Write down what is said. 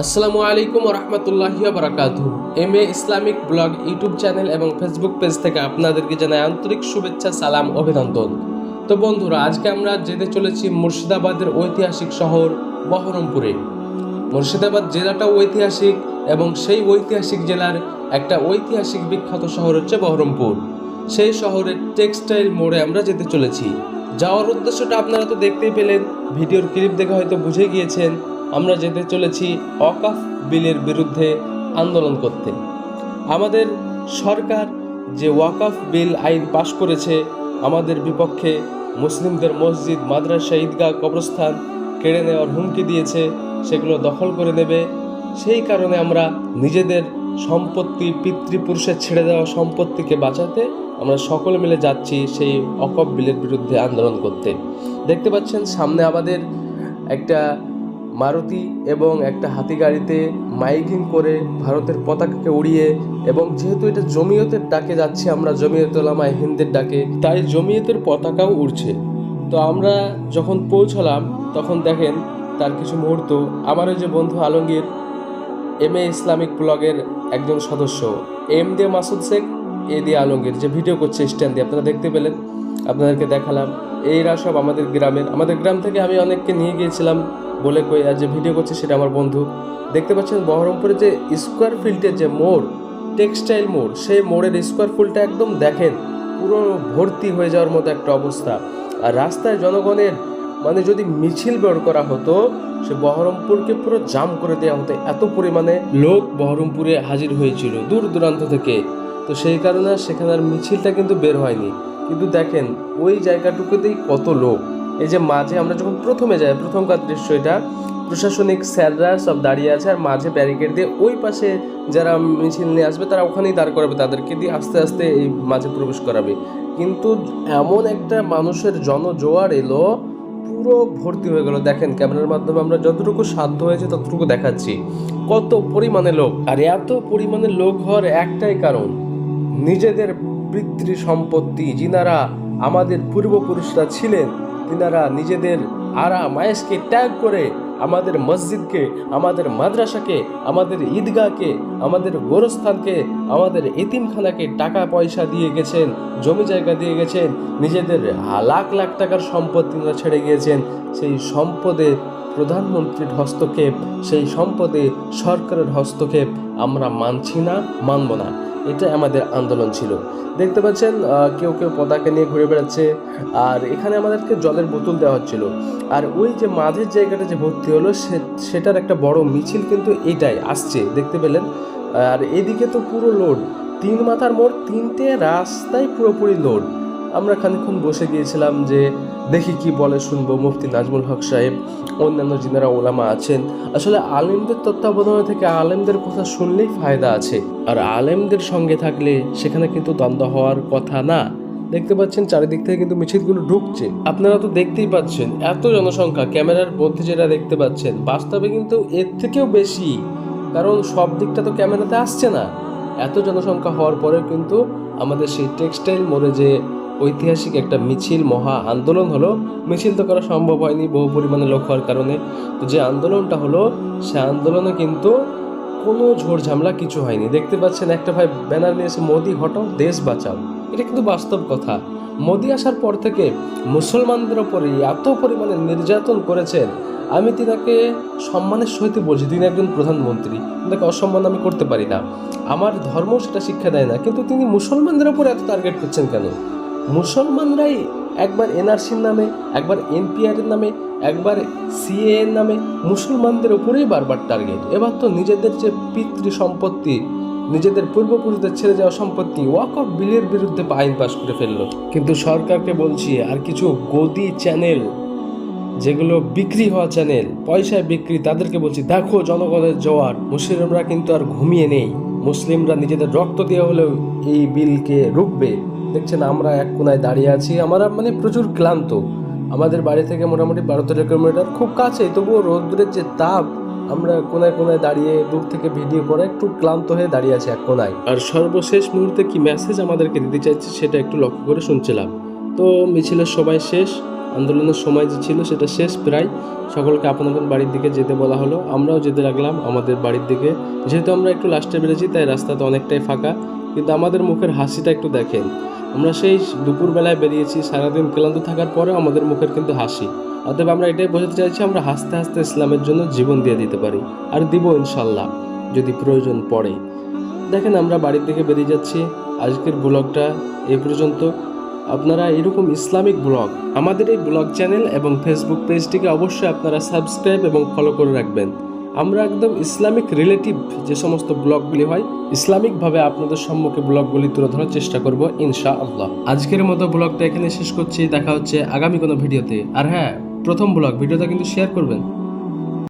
আসসালামু আলাইকুম রহমতুল্লাহ বারাকাত M A Islamic blog YouTube channel এবং ফেসবুক পেজ থেকে আপনাদেরকে জানাই আন্তরিক শুভেচ্ছা, সালাম, অভিনন্দন। তো বন্ধুরা, আজকে আমরা যেতে চলেছি মুর্শিদাবাদের ঐতিহাসিক শহর বহরমপুরে। মুর্শিদাবাদ জেলাটাও ঐতিহাসিক এবং সেই ঐতিহাসিক জেলার একটা ঐতিহাসিক বিখ্যাত শহর হচ্ছে বহরমপুর। সেই শহরের টেক্সটাইল মোড়ে আমরা যেতে চলেছি। যাওয়ার উদ্দেশ্যটা আপনারা তো দেখতেই পেলেন, ভিডিওর ক্লিপ দেখে হয়তো বুঝে গিয়েছেন। আমরা যেতে চলেছি অকাফ বিলের বিরুদ্ধে আন্দোলন করতে। আমাদের সরকার যে ওয়াকাফ বিল আইন পাশ করেছে, আমাদের বিপক্ষে মুসলিমদের মসজিদ, মাদ্রাসা, ঈদগাহ, কবরস্থান কেড়ে নেওয়ার হুমকি দিয়েছে, সেগুলো দখল করে নেবে। সেই কারণে আমরা নিজেদের সম্পত্তি, পিতৃপুরুষের ছেড়ে দেওয়া সম্পত্তিকে বাঁচাতে আমরা সকলে মিলে যাচ্ছি সেই অকপ বিলের বিরুদ্ধে আন্দোলন করতে। দেখতে পাচ্ছেন সামনে আমাদের একটা মারুতি এবং একটা হাতি গাড়িতে মাইকিং করে ভারতের পতাকাকে উড়িয়ে এবং যেহেতু এটা জমিয়তের ডাকে যাচ্ছে আমরা, জমিয়ত ওলামায় হিন্দের ডাকে, তাই জমিয়তের পতাকাও উড়ছে। তো আমরা যখন পৌঁছলাম, তখন দেখেন তার কিছু মুহূর্ত। আমার ওই যে বন্ধু আলমগীর, এম এ ইসলামিক ব্লগের একজন সদস্য, এম দে মাসুদ শেখ, এ দিয়ে আলমগীর, যে ভিডিও করছে স্ট্যান্ড দিয়ে আপনারা দেখতে পেলেন, আপনাদেরকে দেখালাম। এইরা সব আমাদের গ্রামের, আমাদের গ্রাম থেকে আমি অনেককে নিয়ে গিয়েছিলাম। বলে কই, আর যে ভিডিও করছে সেটা আমার বন্ধু। দেখতে পাচ্ছেন বহরমপুরে যে স্কোয়ার ফিল্ডের যে মোড় টেক্সটাইল মোড়, সেই মোড়ের স্কোয়ার ফিল্ডটা একদম দেখেন, পুরো ভর্তি হয়ে যাওয়ার মতো একটা অবস্থা। আর রাস্তায় জনগণের মানে যদি মিছিল বের করা হতো, সে বহরমপুরকে পুরো জাম করে দেওয়া হতো এত পরিমাণে। লোক বহরমপুরে হাজির হয়েছিল দূর দূরান্ত থেকে। তো সেই কারণে সেখানে আর মিছিলটা কিন্তু বের হয়নি। কিন্তু দেখেন, ওই জায়গাটুকুতেই কত লোক। এই যে মাঝে আমরা যখন প্রথমে যাই, প্রথমকার দৃশ্য এটা, প্রশাসনিক স্যাররা সব দাঁড়িয়ে আছে আর মাঝে ব্যারিকেড দিয়ে ওই পাশে যারা মিছিল নিয়ে আসবে, তারা ওখানেই দাঁড় করাবে, তাদেরকে দিয়ে আস্তে আস্তে এই মাঝে প্রবেশ করাবে। কিন্তু এমন একটা মানুষের জনজোয়ার এলো, পুরো ভর্তি হয়ে গেল। দেখেন, ক্যামেরার মাধ্যমে আমরা যতটুকু সাধ্য হয়েছে ততটুকু দেখাচ্ছি। কত পরিমাণে লোক, আর এত পরিমাণে লোক হওয়ার একটাই কারণ, নিজেদের পিতৃ সম্পত্তি যিনারা আমাদের পূর্বপুরুষরা ছিলেন তিনারা নিজেদের আরা মায়েশকে ত্যাগ করে আমাদের মসজিদকে, আমাদের মাদ্রাসাকে, আমাদের ঈদগাহকে, আমাদের গোরস্থানকে, আমাদের এতিমখানাকে টাকা পয়সা দিয়ে গেছেন, জমি জায়গা দিয়ে গেছেন, নিজেদের লাখ লাখ টাকার সম্পদ তিনারা ছেড়ে গিয়েছেন। সেই সম্পদে প্রধানমন্ত্রীর হস্তক্ষেপ, সেই সম্পদে সরকারের হস্তক্ষেপ আমরা মানছি না, মানব না। এটা আমাদের আন্দোলন ছিল। দেখতে পাচ্ছেন কেউ কেউ পতাকা নিয়ে ঘুরে বেড়াচ্ছে, আর এখানে আমাদেরকে জলের বোতল দেওয়া হচ্ছিল। আর ওই যে মাঝের জায়গাটা যে ভর্তি হলো সেটার একটা বড় মিছিল কিন্তু এটাই আসছে, দেখতে পেলেন। আর এদিকে তো পুরো লোড, তিন মাথার মোড়, তিনটে রাস্তায় পুরোপুরি লোড। আমরা খানিকক্ষণ বসে গিয়েছিলাম যে দেখি কি বলে শুনব মুফতি নাজমুল হক সাহেব, অন্যান্য যিনারা ওলামা আছেন। আসলে আলেমদের তত্ত্বাবধানে থেকে আলেমদের কথা শুনলেই ফায়দা আছে। আর আলেমদের সঙ্গে থাকলে সেখানে কিন্তু দ্বন্দ্ব হওয়ার কথা না। দেখতে পাচ্ছেন চারিদিক থেকে কিন্তু মিছিলগুলো ঢুকছে। আপনারা তো দেখতেই পাচ্ছেন, এত জনসংখ্যা, ক্যামেরার মধ্যে যেটা দেখতে পাচ্ছেন, বাস্তবে কিন্তু এর থেকেও বেশি। কারণ সব দিকটা তো ক্যামেরাতে আসছে না। এত জনসংখ্যা হওয়ার পরেও কিন্তু আমাদের সেই টেক্সটাইল মোড়ে যে ঐতিহাসিক একটা মিছিল, মহা আন্দোলন হলো। মিছিল তো করা সম্ভব হয়নি, বহু পরিমাণে লোক হওয়ার কারণে। তো যে আন্দোলনটা হলো, সে আন্দোলনে কিন্তু কোনো ঝোড় ঝামেলা কিছু হয়নি। দেখতে পাচ্ছেন একটা ভাই ব্যানার নিয়েছে মোদি হটাও দেশ বাঁচাও। এটা কিন্তু বাস্তব কথা। মোদি আসার পর থেকে মুসলমানদের ওপরে এত পরিমাণে নির্যাতন করেছেন। আমি তিনাকে সম্মানের সহিত বলছি, তিনি একজন প্রধানমন্ত্রী। তাকে অসম্মান আমি করতে পারি না। আমার ধর্ম সেটা শিক্ষা দেয় না। কিন্তু তিনি মুসলমানদের ওপর এত টার্গেট করছেন কেন? মুসলমানরাই একবার এনআরসির নামে, একবার এনপিআর এর নামে, একবার সিএ এর নামে মুসলমানদের উপরেই বারবার টার্গেট এবার তো নিজেদের যে পিতৃ সম্পত্তি, নিজেদের পূর্বপুরুষদের ছেড়ে যাওয়া সম্পত্তি ওয়াক অফ বিলের বিরুদ্ধে আইন পাশ করে ফেলল। কিন্তু সরকারকে বলছি, আর কিছু গদি চ্যানেল যেগুলো বিক্রি হওয়া চ্যানেল পয়সায় বিক্রি, তাদেরকে বলছি, দেখো জনগণের জোয়ার, মুসলিমরা কিন্তু আর ঘুমিয়ে নেই। মুসলিমরা নিজেদের রক্ত দিয়ে হলেও এই বিলকে রুখবে। দেখছেন, আমরা এক কোনায় দাঁড়িয়ে আছি। আমরা মানে প্রচুর ক্লান্ত। আমাদের বাড়ি থেকে মোটামুটি বারো তেরো কিলোমিটার খুব কাছে, তবুও রৌদ্রের যে তাপ, আমরা কোনায় কোনায় দাঁড়িয়ে দূর থেকে ভিডিও করে একটু ক্লান্ত হয়ে দাঁড়িয়ে আছি এক কোনায়। আর সর্বশেষ মুহূর্তে কি মেসেজ আমাদেরকে দিতে চাইছে সেটা একটু লক্ষ্য করে শুনছিলাম। তো মিছিলের সবাই শেষ, আন্দোলনের সময় যে ছিল সেটা শেষ প্রায়। সকলকে আপন আপন বাড়ির দিকে যেতে বলা হলো। আমরাও যেতে লাগলাম আমাদের বাড়ির দিকে। যেহেতু আমরা একটু লাস্টে বেড়েছি, তাই রাস্তাটা অনেকটাই ফাঁকা। কিন্তু আমাদের মুখের হাসিটা একটু দেখেন। আমরা সেই দুপুরবেলায় বেরিয়েছি, সারাদিন ক্লান্ত থাকার পরেও আমাদের মুখের কিন্তু হাসি। অতএব আমরা এটাই বোঝাতে চাইছি, আমরা হাসতে হাসতে ইসলামের জন্য জীবন দিয়ে দিতে পারি। আর দিব ইনশাল্লাহ, যদি প্রয়োজন পড়ে। দেখেন আমরা বাড়ির থেকে বেরিয়ে যাচ্ছি। আজকের ব্লগটা এ পর্যন্ত। আপনারা এরকম ইসলামিক ব্লগ, আমাদের এই ব্লগ চ্যানেল এবং ফেসবুক পেজটিকে অবশ্যই আপনারা সাবস্ক্রাইব এবং ফলো করে রাখবেন। আমরা একদম ইসলামিক রিলেটিভ যে সমস্ত ব্লগগুলি হয়, ইসলামিকভাবে আপনাদের সম্মুখে ব্লগগুলি তুলে ধরার চেষ্টা করব ইনশা আল্লাহ আজকের মতো ব্লগটা এখানে শেষ করছি, দেখা হচ্ছে আগামী কোনো ভিডিওতে। আর হ্যাঁ প্রথম ব্লগ, ভিডিওটা কিন্তু শেয়ার করবেন।